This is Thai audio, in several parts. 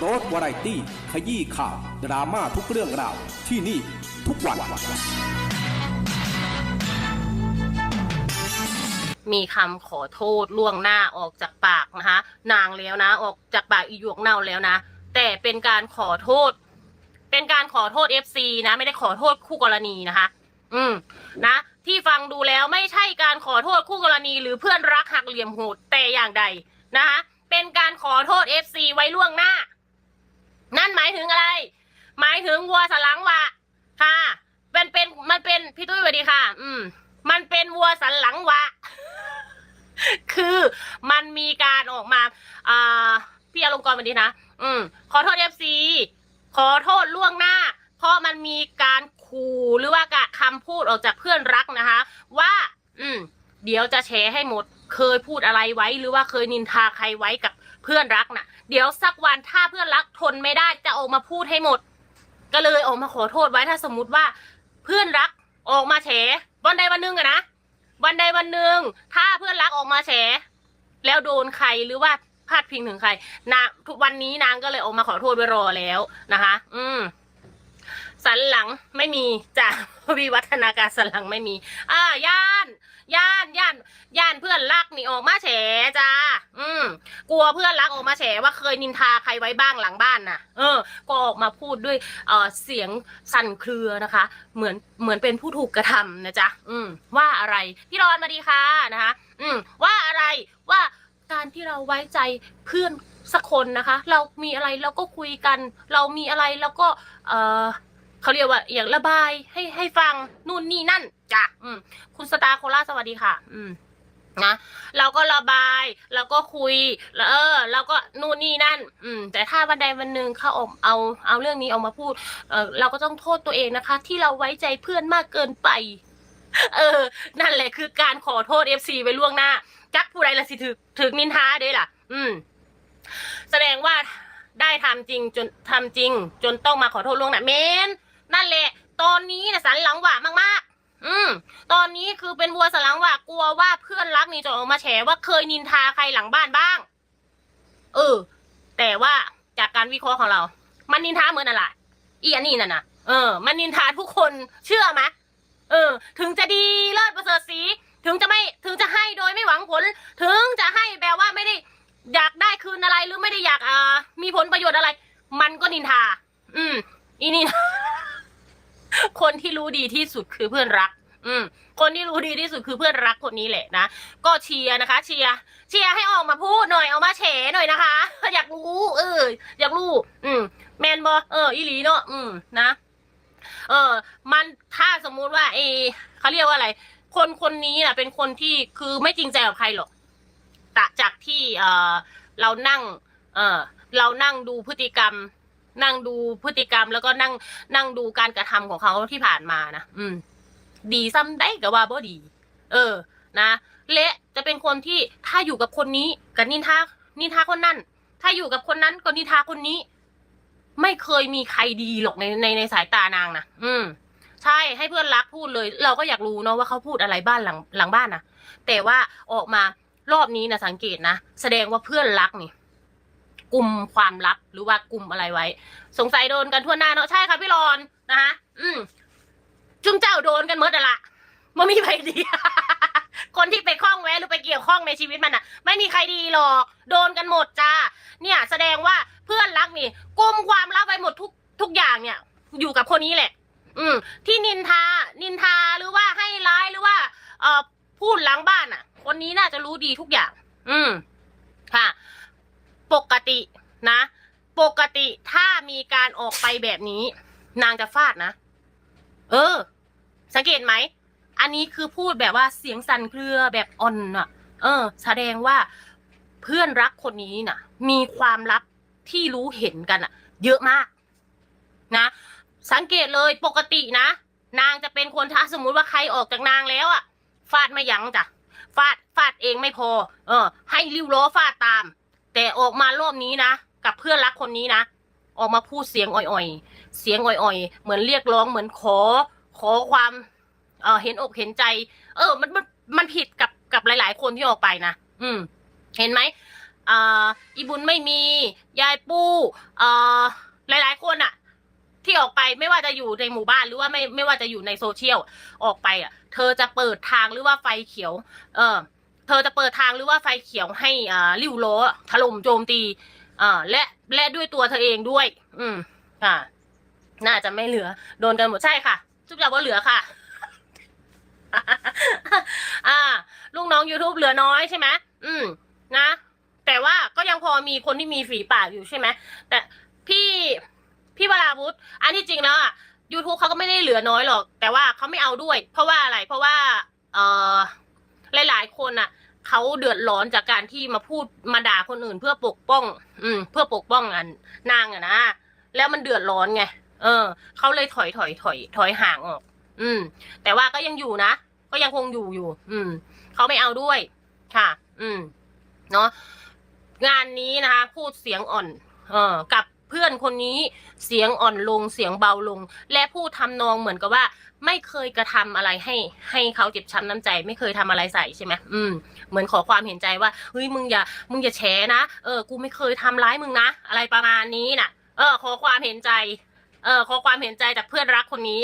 โรสวารตี้ ขยี้ข่าว ดราม่าทุกเรื่องราว ที่นี่ทุกวัน มีคำขอโทษล่วงหน้าออกจากปากนะคะ นางแล้วนะ ออกจากปากอีหยวกเน่าแล้วนะ แต่เป็นการขอโทษ เป็นการขอโทษ FC นะ ไม่ได้ขอโทษคู่กรณีนะคะ อืม นะ ที่ฟังดูแล้วไม่ใช่การขอโทษคู่กรณี หรือเพื่อนรักหักเหลี่ยมโหดแต่อย่างใดนะคะเป็นการขอโทษ FC ไว้ล่วงหน้า นั่นหมายถึงอะไร หมายถึงวัวสลังวะค่ะเป็นเป็นมันเป็นพี่ตุ้ยสวัสดีค่ะ อืม มันเป็นวัวสันหลังวะ คือมันมีการออกมาอ่าพี่อารมณ์กรวันนี้นะอืม ขอโทษเอฟซีขอโทษล่วงหน้า เพราะมันมีการขู่หรือว่ากะคำพูดออกจากเพื่อนรักนะคะ ว่า อืม เดี๋ยวจะแชร์ให้หมด เคยพูดอะไรไว้ หรือว่าเคยนินทาใครไว้กับ เพื่อนรักน่ะ เดี๋ยวสักวันถ้าเพื่อนรักทนไม่ได้จะออกมาพูดให้หมด ก็เลยออกมาขอโทษไว้ถ้าสมมติว่า เพื่อนรักออกมาแฉวันใดวันหนึ่งอะนะวันใดวันหนึ่งถ้าเพื่อนรักออกมาแฉแล้วโดนใครหรือว่าพาดพิงถึงใครนางทุกวันนี้นางก็เลยออกมาขอโทษไปรอแล้วนะคะ อืมสันหลังไม่มีจ้ะวิวัฒนาการสันหลังไม่มี อ่าย่าน ย่านย่านย่านเพื่อนรักนี่ออกมาแฉจ้า กลัวเพื่อนรักออกมาแฉว่าเคยนินทาใครไว้บ้างหลังบ้านน่ะ เออ ก็ออกมาพูดด้วยเออเสียงสั่นเครือนะคะ เหมือนเหมือนเป็นผู้ถูกกระทำนะจ๊ะอืม ว่าอะไรพี่รอนมาดีค่ะนะคะ อืม ว่าอะไรว่าการที่เราไว้ใจเพื่อนสักคนนะคะ เรามีอะไรเราก็คุยกัน เรามีอะไรเราก็ เออเขาเรียกว่าอย่างระบายให้ให้ฟังนู่นนี่นั่นจ้ะอืมคุณสตาร์โคราสวัสดีค่ะ อืม นะเราก็ระบายเราก็คุยแล้วเออเราก็นู่นนี่นั่น อืม แต่ถ้าวันใดวันหนึ่งเขาเอาเอาเอาเรื่องนี้ออกมาพูด เออเราก็ต้องโทษตัวเองนะคะ ที่เราไว้ใจเพื่อนมากเกินไป เออ นั่นแหละคือการขอโทษเอฟซีไว้ล่วงหน้า จักผู้ใดละสิถึกถึกนินทาเด้ล่ะ อืม แสดงว่าได้ทำจริงจนทำจริง จนต้องมาขอโทษล่วงหน้าเมนนั่นแหละ ตอนนี้นะสันหลังหวามากๆ อืม ตอนนี้คือเป็นวัวสลังหว่ากลัวว่าเพื่อนรักนี่จะออกมาแฉว่าเคยนินทาใครหลังบ้านบ้าง เออ แต่ว่าจากการวิเคราะห์ของเรา มันนินทาเหมือนอะไรอีอันนี้น่ะนะเออ มันนินทาทุกคนเชื่อไหมเออ ถึงจะดีเลิศประเสริฐสี ถึงจะไม่ถึงจะให้โดยไม่หวังผล ถึงจะให้แบบว่าไม่ได้อยากได้คืนอะไรหรือไม่ได้อยากอ่ามีผลประโยชน์อะไร มันก็นินทา อืม อีนี่ คนที่รู้ดีที่สุดคือเพื่อนรัก อืม คนที่รู้ดีที่สุดคือเพื่อนรักคนนี้แหละนะ ก็เชียร์นะคะ เชียร์ เชียร์ให้ออกมาพูดหน่อย เอามาแฉหน่อยนะคะ อยากรู้ เออ อยากรู้ อืม แมนบอเออ อีหลีเนาะ อืม นะ เออ มัน ถ้าสมมุติว่าเออเขาเรียกว่าอะไร คนคนนี้น่ะ เป็นคนที่ คือไม่จริงใจกับใครหรอกแต่จากที่ เออเรานั่ง เออเรานั่งดูพฤติกรรม นั่งดูพฤติกรรมแล้วก็นั่งนั่งดูการกระทำของเขาที่ผ่านมานะอืม ดีซ้ำได้กับว่าบ่ดี เออ นะและจะเป็นคนที่ถ้าอยู่กับคนนี้กับนินทานินทาคนนั้น ถ้าอยู่กับคนนั้นก็นินทาคนนี้ ไม่เคยมีใครดีหรอกในในในสายตานางนะอืม ใช่ให้เพื่อนรักพูดเลย เราก็อยากรู้เนาะว่าเขาพูดอะไรบ้านหลังหลังบ้านนะแต่ว่าออกมารอบนี้นะสังเกตนะแสดงว่าเพื่อนรักนี่ กลุ่มความลับหรือว่ากลุ่มอะไรไว้ สงสัยโดนกันทั่วหน้าเนาะใช่ค่ะพี่รอนนะคะอืมจุ้มเจ้าโดนกันเมดอะละมันมีใครดี คนที่ไปคล้องแวะหรือไปเกี่ยวข้องในชีวิตมันอะไม่มีใครดีหรอก โดนกันหมดจ้าเนี่ย แสดงว่าเพื่อนรักนี่กลุ่มความลับไว้หมดทุกทุกอย่างเนี่ย อยู่กับคนนี้แหละ อืม ที่นินทา นินทาหรือว่าให้ร้ายหรือว่า เอ่อพูดหลังบ้านอะคนนี้น่าจะรู้ดีทุกอย่าง อืม ค่ะ ปกตินะ ป กติถ้ามีการออกไปแบบนี้ นางจะฟาดนะ เออ สังเกตไหม อันนี้คือพูดแบบว่าเสียงสั่นเครือแบบอ่อนอะ เออ แสดงว่าเพื่อนรักคนนี้น่ะ มีความลับที่รู้เห็นกันอะ เยอะมาก นะ สังเกตเลยปกตินะ นางจะเป็นคนถ้าสมมุติว่าใครออกจากนางแล้วอะ ฟาดไม่ยั้งจ้ะ ฟาด ฟาดเองไม่พอ เออ ให้ริ้วล้อฟาดตาม แต่ออกมารอบนี้นะ กับเพื่อนรักคนนี้นะออกมาพูดเสียงอ่อยๆ เสียงอ่อยๆ เหมือนเรียกร้องเหมือนขอ ขอความเออเห็นอกเห็นใจ เออ มันมันมันผิดกับกับหลาย ๆ คนที่ออกไปนะอืม เห็นไหมอ่าอีบุญไม่มียายปู้อ่าหลาย ๆ คนอะที่ออกไปไม่ว่าจะอยู่ในหมู่บ้านหรือว่าไม่ไม่ว่าจะอยู่ในโซเชียลออกไปอะเธอจะเปิดทางหรือว่าไฟเขียว เออ เธอจะเปิดทางหรือว่าไฟเขียวให้อ่าริ้วล้อถล่มโจมตี อ่าและและด้วยตัวเธอเองด้วย อืมค่ะ น่าจะไม่เหลือ โดนกันหมดใช่ค่ะทุกอย่างว่าเหลือค่ะอ่า ลูกน้อง YouTube เหลือน้อยใช่ไหมอืม นะ แต่ว่าก็ยังพอมีคนที่มีฝีปากอยู่ใช่ไหมแต่พี่พี่วราวุธอันที่จริงแล้วอะ YouTube เขาก็ไม่ได้เหลือน้อยหรอก แต่ว่าเขาไม่เอาด้วย เพราะว่าอะไร เพราะว่า เอ่อหลายๆคนอะ เขาเดือดร้อนจากการที่มาพูดมาด่าคนอื่น เพื่อปกป้อง อืม เพื่อปกป้องอันนางอะนะแล้วมันเดือดร้อนไงเออเขาเลยถอยถอยถอยถอยห่างออก อืม แต่ว่าก็ยังอยู่นะก็ยังคงอยู่อยู่ อืมเขาไม่เอาด้วย ค่ะ อืม เนาะงานนี้นะคะ พูดเสียงอ่อน เออกับ เพื่อนคนนี้เสียงอ่อนลงเสียงเบาลง และพูดทำนองเหมือนกับว่า ไม่เคยกระทำอะไรให้ ให้เขาเจ็บช้ำน้ำใจ ไม่เคยทำอะไรใส่ใช่ไหมอืมเหมือนขอความเห็นใจว่าเฮ้ยมึงอย่ามึงอย่าแฉนะเออกูไม่เคยทำร้ายมึงนะอะไรประมาณนี้น่ะ เออ ขอความเห็นใจ เออ ขอความเห็นใจจากเพื่อนรักคนนี้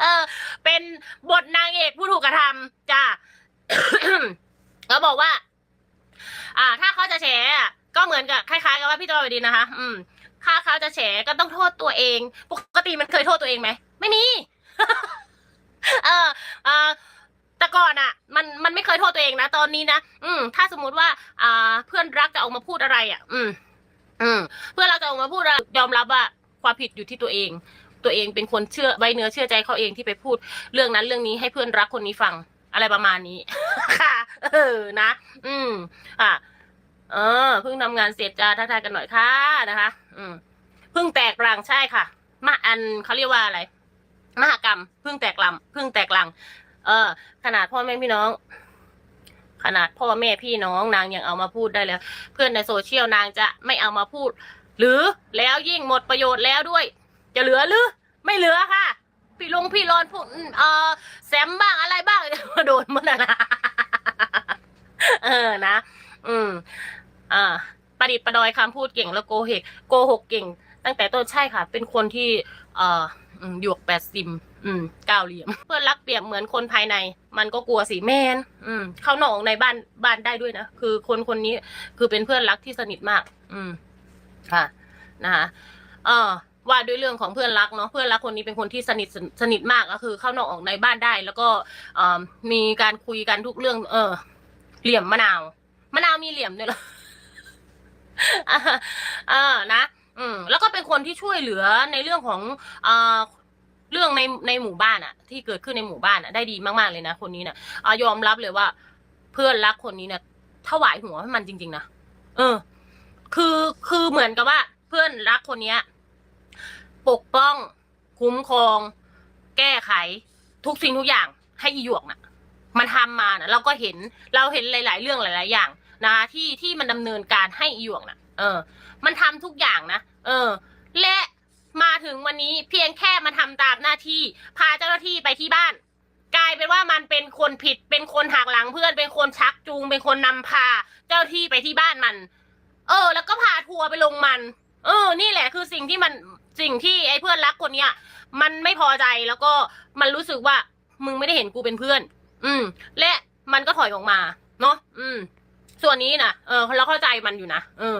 เออ เป็นบทนางเอกผู้ถูกกระทำจ้าก็บอกว่า อ่า ถ้าเขาจะแฉ ก็เหมือนกับคล้ายๆกับว่าพี่จอยดีนะคะ อืมถ้าเขาจะแฉก็ต้องโทษตัวเอง ปกติมันเคยโทษตัวเองไหมไม่มีเออเออแต่ก่อนอะมันมันไม่เคยโทษตัวเองนะตอนนี้นะอืม ถ้าสมมุติว่า อ่า เพื่อนรักจะออกมาพูดอะไรอะ อืม อืม เพื่อนเราจะออกมาพูดอะไรยอมรับว่าความผิดอยู่ที่ตัวเอง ตัวเองเป็นคนเชื่อไว้เนื้อเชื่อใจเขาเองที่ไปพูด เรื่องนั้นเรื่องนี้ให้เพื่อนรักคนนี้ฟังอะไรประมาณนี้ ค่ะ เออนะ อืม อะ เออเพิ่งทำงานเสร็จจ้าทักทายกันหน่อยค่ะนะคะ อืมเพิ่งแตกรังใช่ค่ะมาอันเขาเรียกว่าอะไรมหกรรมเพิ่งแตกลำเพิ่งแตกลัง เออ ขนาดพ่อแม่พี่น้อง ขนาดพ่อแม่พี่น้องนางยังเอามาพูดได้แล้ว เพื่อนในโซเชียลนางจะไม่เอามาพูด หรือแล้วยิ่งหมดประโยชน์แล้วด้วย จะเหลือหรือ ไม่เหลือค่ะ พี่ลงพี่รอนพวกเออแซมบ้างอะไรบ้าง โดนมันนะ เออนะ อืม อ่า ป ระดิษฐ์ประดอยคำพูดเก่งแล้วโกหกโกหกเก่ง ตั้งแต่ต้นใช่ค่ะ เป็นคนที่เอ่อหยวกแปดซิม อืมเก้าเหลี่ยม เพื่อนรักเปรียบเหมือนคนภายใน มันก็กลัวสีแมน อืม เข้านอกออกในบ้านบ้านได้ด้วยนะ คือคนคนนี้คือเป็นเพื่อนรักที่สนิทมาก อืม ค่ะ นะคะเออว่าด้วยเรื่องของเพื่อนรักเนาะเพื่อนรักคนนี้เป็นคนที่สนิทสนิทมากก็คือ เข้านอกออกในบ้านได้ แล้วก็มีการคุยกันทุกเรื่อง เออ เหลี่ยมมะนาว มะนาวมีเหลี่ยมด้วยเหรอ อ่าอ่านะ อืม แล้วก็เป็นคนที่ช่วยเหลือในเรื่องของอ่าเรื่องในในหมู่บ้านอะที่เกิดขึ้นในหมู่บ้านอะได้ดีมากๆเลยนะคนนี้นะอ่ายอมรับเลยว่า เพื่อนรักคนนี้เนี่ยถวายหัวให้มันจริง ๆนะเออ คือคือเหมือนกับว่า เพื่อนรักคนเนี้ย ปกป้อง คุ้มครอง แก้ไข ทุกสิ่งทุกอย่าง ให้อีหยวกน่ะ มันทำมานะเราก็เห็นเราเห็นหลาย ๆ เรื่องหลาย ๆ อย่าง นะที่ที่มันดำเนินการให้อีหยวกน่ะ เออ มันทำทุกอย่างนะ เออ และมาถึงวันนี้เพียงแค่มาทำตามหน้าที่ พาเจ้าหน้าที่ไปที่บ้าน กลายเป็นว่ามันเป็นคนผิด เป็นคนหักหลังเพื่อน เป็นคนชักจูง เป็นคนนำพา เจ้าหน้าที่ไปที่บ้านมัน เออ แล้วก็พาทัวร์ไปลงมัน เออ นี่แหละคือสิ่งที่มันสิ่งที่ไอ้เพื่อนรักคนเนี้ยมันไม่พอใจแล้วก็มันรู้สึกว่ามึงไม่ได้เห็นกูเป็นเพื่อน อืม และมันก็ถอยออกมา เนาะอืม ส่วนนี้นะเออเราเข้าใจมันอยู่นะเออ